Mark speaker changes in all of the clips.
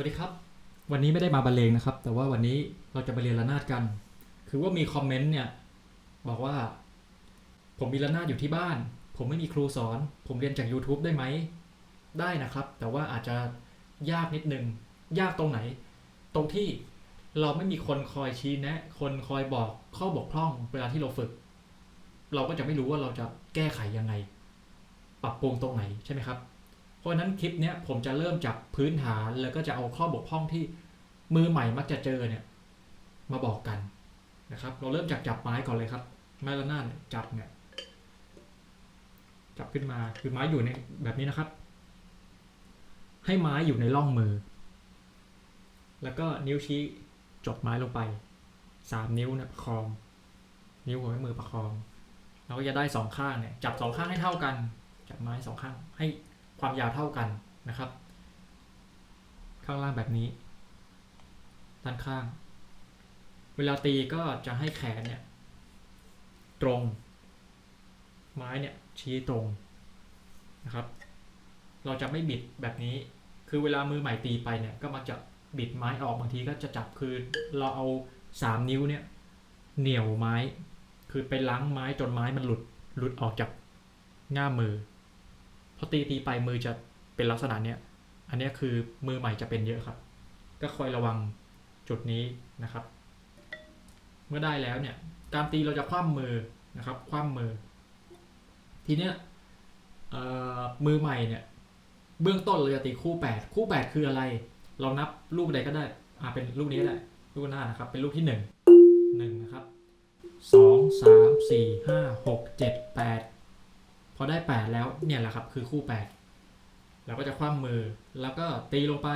Speaker 1: วัสดีครับ วันนี้ไม่ได้มาบรรเลงนะครับ แต่ว่าวันนี้เราจะไปเรียนระนาดกัน คือว่ามีคอมเมนต์เนี่ยบอกว่า ผมมีระนาดอยู่ที่บ้าน ผมไม่มีครูสอน ผมเรียนจาก YouTube ได้ไหม ได้นะครับ แต่ว่าอาจจะยากนิดนึง ยากตรงไหน ตรงที่เราไม่มีคนคอยชี้แนะ คนคอยบอกข้อบกพร่องเวลาที่เราฝึก เราก็จะไม่รู้ว่าเราจะแก้ไขยังไง ปรับปรุงตรงไหนใช่ไหมครับ เพราะฉะนั้นคลิปเนี้ยผมจะเริ่มจากพื้นฐานแล้วก็จะเอาข้อบกพร่องที่มือใหม่มักจะเจอเนี่ยมาบอกกันนะครับ เราเริ่มจากจับไม้ก่อนเลยครับ ไม้ระนาดจับเนี่ยจับขึ้นมาคือไม้อยู่ในแบบนี้นะครับ ให้ไม้อยู่ในร่องมือ แล้วก็นิ้วชี้จดไม้ลงไปสามนิ้วเนี่ยประคอง นิ้วหัวแม่มือประคองเราก็จะได้สองข้างเนี่ยจับสองข้างให้เท่ากัน จับไม้สองข้างให้ ความยาวเท่ากันนะครับ ข้างล่างแบบนี้ ด้านข้าง เวลาตีก็จะให้แขนเนี่ยตรง ไม้เนี่ยชี้ตรงนะครับ เราจะไม่บิดแบบนี้ คือเวลามือใหม่ตีไปเนี่ยก็มักจะบิดไม้ออกบางทีก็จะจับคือเราเอาสามนิ้วเนี่ยเหนี่ยวไม้ คือไปล้างไม้จนไม้มันหลุดหลุดออกจากง่ามมือ พอตีตีไปมือจะเป็นลักษณะเนี้ยอันนี้คือมือใหม่จะเป็นเยอะครับ ก็คอยระวังจุดนี้นะครับ เมื่อได้แล้วเนี่ยการตีเราจะคว่ำมือนะครับ คว่ำมือ ทีเนี้ยมือใหม่เนี่ยเบื้องต้นเราจะตีคู่ 8 คู่ 8 คืออะไร เรานับลูกใดก็ได้อ่าเป็นลูกนี้ก็ได้ลูกหน้านะครับ เป็นลูกที่ 1 1 นะครับ 2 3 4 5 6 7 8 พอได้ 8 แล้วเนี่ยแหละครับคือคู่ 8 เราก็จะคว่ำมือแล้วก็ตีลงไป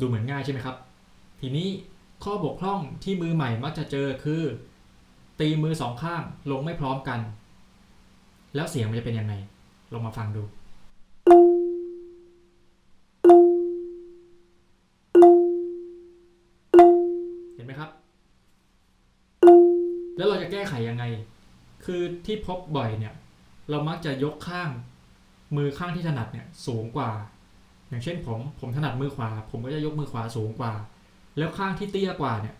Speaker 1: ดูเหมือนง่ายใช่ไหมครับ ทีนี้ข้อบกพร่องที่มือใหม่มักจะเจอคือ ตีมือสองข้างลงไม่พร้อมกัน แล้วเสียงมันจะเป็นยังไง ลองมาฟังดู ห็นไหมครับ แล้วเราจะแก้ไขยังไง คือที่พบบ่อยเนี่ย เรามักจะยกข้างมือข้างที่ถนัดเนี่ยสูงกว่า อย่างเช่นผมผมถนัดมือขวา ผมก็จะยกมือขวาสูงกว่า แล้วข้างที่เตี้ยกว่าเนี่ย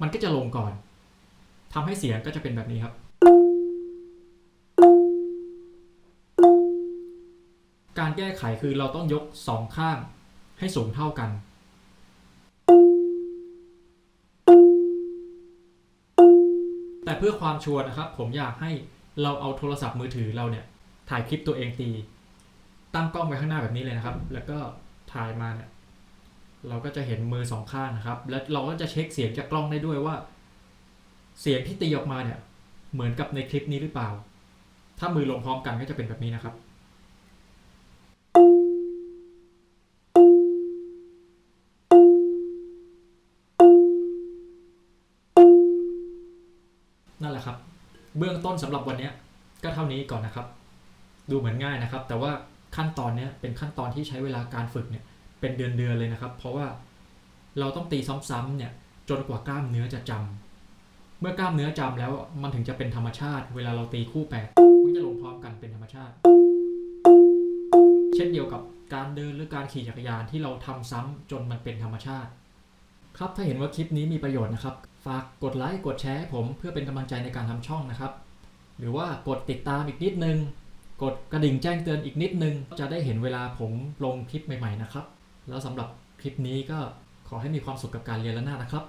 Speaker 1: มันก็จะลงก่อนทำให้เสียงก็จะเป็นแบบนี้ครับ การแก้ไขคือเราต้องยกสองข้างให้สูงเท่ากัน เพื่อความชัวร์นะครับ ผมอยากให้เราเอาโทรศัพท์มือถือเราเนี่ย ถ่ายคลิปตัวเองตี ตั้งกล้องไว้ข้างหน้าแบบนี้เลยนะครับ แล้วก็ถ่ายมาเนี่ยเราก็จะเห็นมือสองข้างนะครับ แล้วเราก็จะเช็คเสียงจากกล้องได้ด้วยว่า เสียงที่ตีออกมาเนี่ย เหมือนกับในคลิปนี้หรือเปล่า ถ้ามือลงพร้อมกันก็จะเป็นแบบนี้นะครับ เบื้องต้นสำหรับวันนี้ก็เท่านี้ก่อนนะครับ ดูเหมือนง่ายนะครับ แต่ว่าขั้นตอนนี้เป็นขั้นตอนที่ใช้เวลาการฝึกเนี่ยเป็นเดือนๆเลยนะครับ เพราะว่าเราต้องตีซ้ำๆเนี่ยจนกว่ากล้ามเนื้อจะจำเมื่อกล้ามเนื้อจำแล้วมันถึงจะเป็นธรรมชาติ เวลาเราตีคู่แปดมันจะลงพร้อมกันเป็นธรรมชาติ เช่นเดียวกับการเดินหรือการขี่จักรยานที่เราทำซ้ำจนมันเป็นธรรมชาติ ครับถ้าเห็นว่าคลิปนี้มีประโยชน์นะครับ ฝากกดไลค์กดแชร์ผมเพื่อเป็นกำลังใจในการทำช่องนะครับ หรือว่ากดติดตามอีกนิดนึง กดกระดิ่งแจ้งเตือนอีกนิดนึง จะได้เห็นเวลาผมลงคลิปใหม่ๆนะครับ แล้วสำหรับคลิปนี้ก็ขอให้มีความสุขกับการเรียนและหน้าดนะครับ